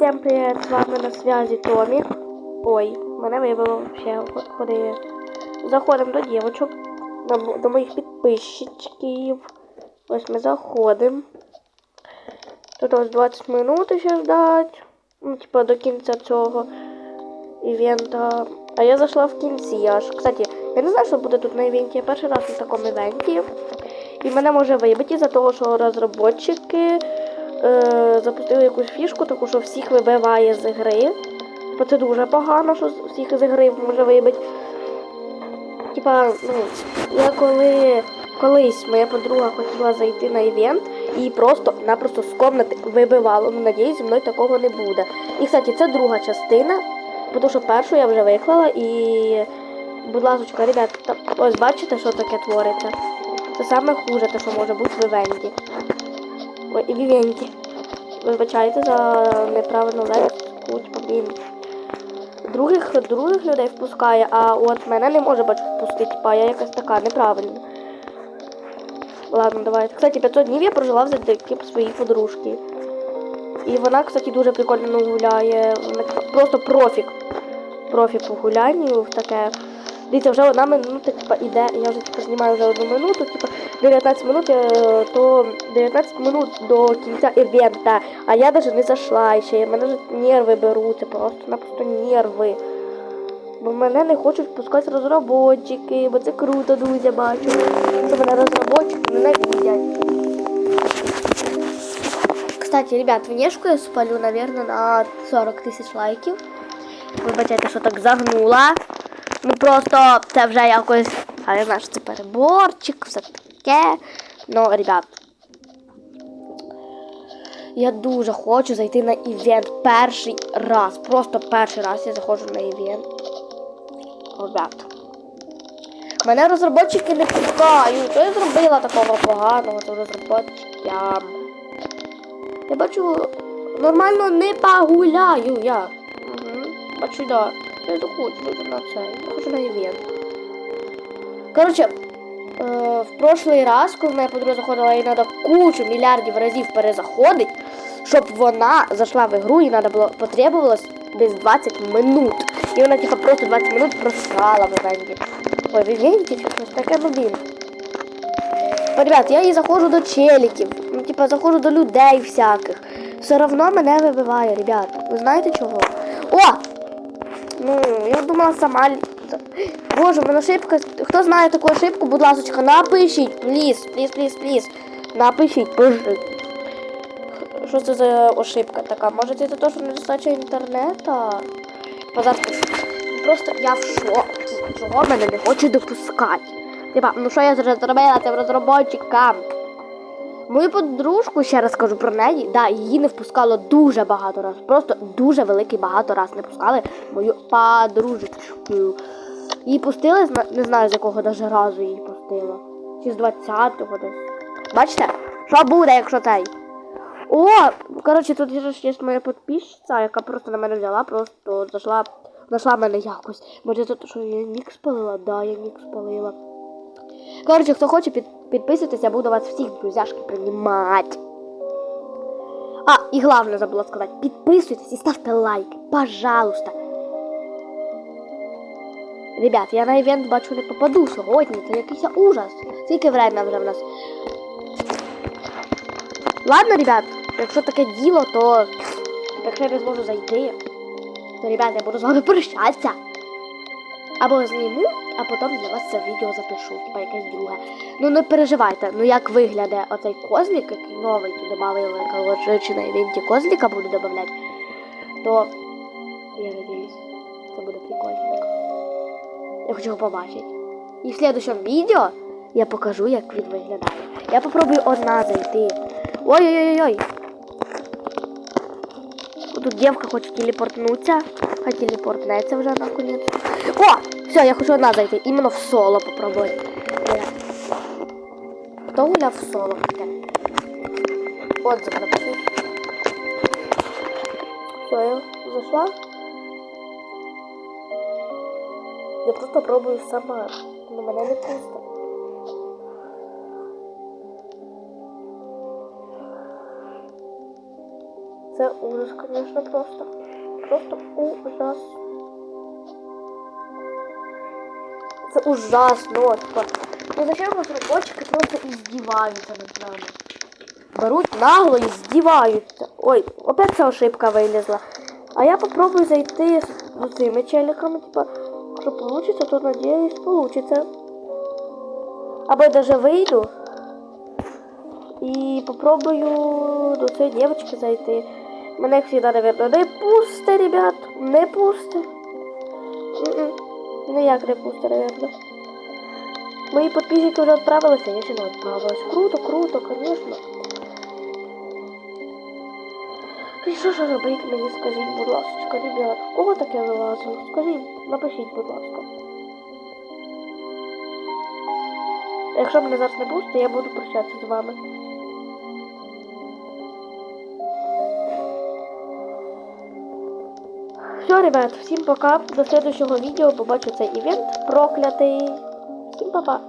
Всем привет, с вами на связи Томі. Ой, мене вибило ще ходи. Заходимо до дівочок, до, до моїх підписчиків. Ось ми заходимо. Тут ось 20 минут ще ждать. Ну, типа до кінця цього івента. А я зайшла в кінці аж. Кстати, я не знаю, що буде тут на івенті. Я перший раз на такому івенті. І мене може вибити за того, що розробники е, запустили якусь фішку, таку, що всіх вибиває з гри. Бо це дуже погано, що всіх з гри може вибити. Типа, ну, я коли колись моя подруга хотіла зайти на івент і просто-напросто з комнати вибивала. Ну, надіюсь, зі мною такого не буде. І, кстати, це друга частина, бо то, що першу я вже виклала і. Будь ласка, ребят, ось бачите, що таке твориться? Це саме хуже, те, що може бути в івенті. І в. Вибачайте за неправильну лексику, типа, блін. Других, других людей впускає, а от мене не може бачу впустити, типа, я якась така неправильна. Ладно, давайте. Кстати, 500 днів я прожила за такі своїй подружки. І вона, кстати, дуже прикольно ну, гуляє. Вона просто профік. Профік по гулянню таке. Дивіться, вже одна минута, типа, іде, я вже типа, знімаю вже одну минуту, типа 19 минут, е, то 19 минут до кінця івента, а я навіть не зайшла ще, мене вже нерви беруться, просто-напросто нерви. Бо мене не хочуть пускати розробники, бо це круто, дуже бачу. Що мене розробники ненавидять. Кстати, ребят, внешку я спалю, наверное, на 40 тисяч лайків. Вибачайте, що так загнула. Ну просто це вже якось. А я знаю, що це переборчик, все таке. Ну, ребят. Я дуже хочу зайти на івент перший раз. Просто перший раз я заходжу на івент. Ребят. Мене розробники не пускають. Що я зробила такого поганого з розробникам? Я бачу, нормально не погуляю я. Угу. Бачу, да. Я не хочу на це. Я хочу на івент. Коротше, в прошлий раз, коли моя подруга заходила, їй треба кучу мільярдів разів перезаходить, щоб вона зайшла в ігру, їй треба було потребувалось десь 20 минут. І вона типа просто 20 минут просрала в івенті. Ой, в івенті чи щось таке, ну Ребят, я і заходжу до челіків, ну, типа заходжу до людей всяких. Все одно мене вибиває, ребят. Ви знаєте чого? О! Ну, я думала сама. Боже, в мене ошибка. Хто знає таку ошибку, будь ласка, напишіть, пліз, пліз, пліз, пліз. Напишіть, пишіть. Що це за ошибка така? Може це те, що недостача інтернету? Пожалуйста. Просто я в шокі. Чого мене не хочуть допускати? Типа, ну що я зробила цим розробникам? Мою подружку, ще раз кажу про неї, да, її не впускало дуже багато раз. Просто дуже великий багато раз не пускали мою подружечку. Її пустили, не знаю з якого даже разу її пустила. Чи з 20-го десь. Бачите? Що буде, якщо цей? О! Коротше, тут є моя підписчиця, яка просто на мене взяла, просто зайшла, знайшла мене якось. Може те, що я нік спалила? Да, я нік спалила. Коротше, хто хоче, під, підписуйтесь, я буду вас всіх друзяшки приймати. А, і головне забула сказати, підписуйтесь і ставте лайки, пожалуйста. Ребят, я на івент бачу не попаду сьогодні, це якийсь ужас. Скільки время вже в нас? Ладно, ребят, якщо таке діло, то якщо я не зможу зайти, то, ребят, я буду з вами прощатися. Або зніму, а потім для вас це відео запишу, типа якесь друге. Ну не переживайте, ну як виглядає оцей козлик, який новий тут добавили, коротше, чи на івенті козлика буду додавати, то я надіюсь, це буде прикольно. Я хочу його побачити. І в следующем відео я покажу, як він виглядає. Я попробую одна зайти. Ой-ой-ой-ой. Тут девка хоче телепортнуться. Хай телепортнеться вже наконец. О! Все, я хочу одна зайти. Іменно в соло попробувати. Хто гуляв в соло? Отзыв напиши. Все, я зайшла. Я просто пробую сама. Но мене не пусто. Це ужас, звісно, просто. Просто ужас. Це ужасно, типа. Ну зачем розробники просто издеваются над нами? Беруть нагло і здіваються. Ой, опять ця ошибка вилізла. А я попробую зайти з з цими челиками, типа, якщо получится, то надіюсь, получится. Або я даже вийду і попробую до цієї дівчинки зайти. Мене як завжди, наверное, не пусте, ребят, не пусте. М-м, Ніяк не пусте, наверное. Мої підписники вже відправилися, я ще не відправилась. Круто, круто, звісно. І що ж робити мені, скажіть, будь ласка, ребят, кого таке вилазило? Скажіть, напишіть, будь ласка. Якщо мене зараз не пусте, я буду прощатися з вами. Все, ребят, всім пока. До следующего відео побачу цей івент проклятий. Всім па-па.